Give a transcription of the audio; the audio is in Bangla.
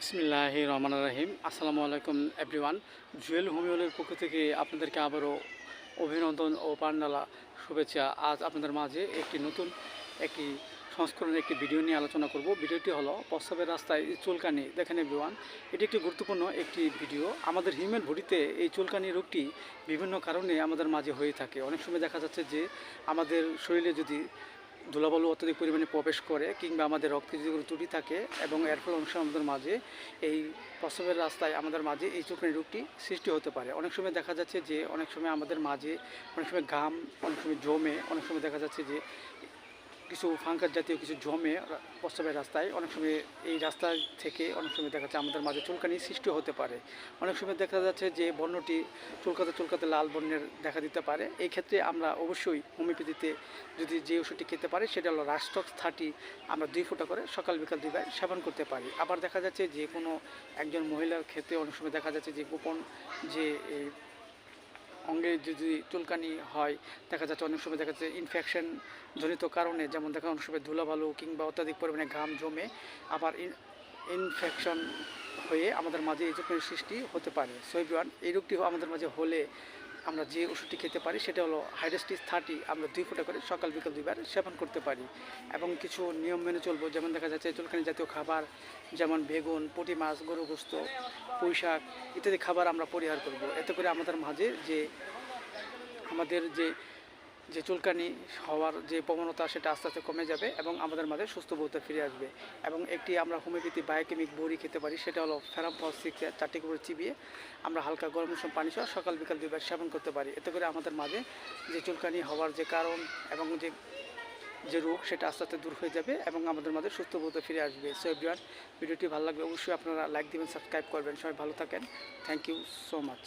বিসমিল্লাহ রহমান রাহিম আসসালামু আলাইকুম এভরিওয়ান। জুয়েল হোমিওলের পক্ষ থেকে আপনাদেরকে আবারও অভিনন্দন ও পান্ডালা শুভেচ্ছা। আজ আপনাদের মাঝে একটি নতুন, একটি সংস্করণের একটি ভিডিও নিয়ে আলোচনা করব। ভিডিওটি হলো প্রস্রাবের রাস্তায় চুলকানি। দেখেন এভরিওয়ান, এটি একটি গুরুত্বপূর্ণ একটি ভিডিও। আমাদের হিউম্যান বডিতে এই চুলকানি রোগটি বিভিন্ন কারণে আমাদের মাঝে হয়ে থাকে। অনেক সময় দেখা যাচ্ছে যে আমাদের শরীরে যদি ধুলাবালু অত্যধিক পরিমাণে প্রবেশ করে কিংবা আমাদের রক্তে যদি কোনো ত্রুটি থাকে এবং এর ফলে সময় আমাদের মাঝে এই প্রসবের রাস্তায় আমাদের মাঝে এই চোখের রোগটি সৃষ্টি হতে পারে। অনেক সময় দেখা যাচ্ছে যে, অনেক সময় আমাদের মাঝে অনেক সময় ঘাম, অনেক সময় জমে, অনেক সময় দেখা যাচ্ছে যে কিছু ফাঙ্কাস জাতীয় কিছু জমে রা- প্রস্রাবের রাস্তায়, অনেক সময় এই রাস্তা থেকে অনেক সময় দেখা যাচ্ছে আমাদের মাঝে চুলকানি সৃষ্টি হতে পারে। অনেক সময় দেখা যাচ্ছে যে বর্ণটি চুলকাতে চুলকাতে লাল বর্ণের দেখা দিতে পারে। এই ক্ষেত্রে আমরা অবশ্যই হোমিওপ্যাথিতে যদি যে ওষুধটি খেতে পারি সেটা হলো রাস্টক্স থার্টি আমরা দুই ফোঁটা করে সকাল বিকাল দুইবার সেবন করতে পারি। আবার দেখা যাচ্ছে যে কোনো একজন মহিলার ক্ষেত্রে অনেক সময় দেখা যাচ্ছে যে গোপন যে অঙ্গে যদি চুলকানি হয়, দেখা যাচ্ছে অনেক সময় দেখা যাচ্ছে ইনফেকশন জনিত কারণে, যেমন দেখা অনেক সময় ধুলাবালু কিংবা অত্যাধিক পরিমাণে ঘাম জমে আবার ইনফেকশন হয়ে আমাদের মাঝে এই সৃষ্টি হতে পারে। সো এই রোগটি আমাদের মাঝে হলে আমরা যে ওষুধটি খেতে পারি, সেটা হলো হাইড্রাস্টিস থার্টি আমরা দুই ফোঁটা করে সকাল বিকাল দুইবার সেবন করতে পারি। এবং কিছু নিয়ম মেনে চলবো, যেমন দেখা যাচ্ছে চুলকানি জাতীয় খাবার, যেমন বেগুন, পুঁটি মাছ গরু গোস্ত পুঁই শাক ইত্যাদি খাবার আমরা পরিহার করব। এতে করে আমাদের মাঝে যে, আমাদের যে যে চুলকানি হওয়ার যে প্রবণতা সেটা আস্তে আস্তে কমে যাবে এবং আমাদের মাঝে সুস্থ বোধ ফিরে আসবে। এবং একটি আমরা হোমিওপ্যাথি, বায়োকেমিক বড়ি খেতে পারি, সেটা হলো ফেরামফল সিক্স চারটি করে চিবিয়ে আমরা হালকা গরম উষ্ণ পানি সহ সকাল বিকাল দুইবার সেবন করতে পারি। এতে করে আমাদের মাঝে যে চুলকানি হওয়ার যে কারণ এবং যে যে রোগ সেটা আস্তে আস্তে দূর হয়ে যাবে এবং আমাদের মাঝে সুস্থ বোধ ফিরে আসবে। সো এভরিওয়ান ভিডিওটি ভালো লাগবে অবশ্যই আপনারা লাইক দিবেন সাবস্ক্রাইব করবেন। সবাই ভালো থাকেন। Thank you so much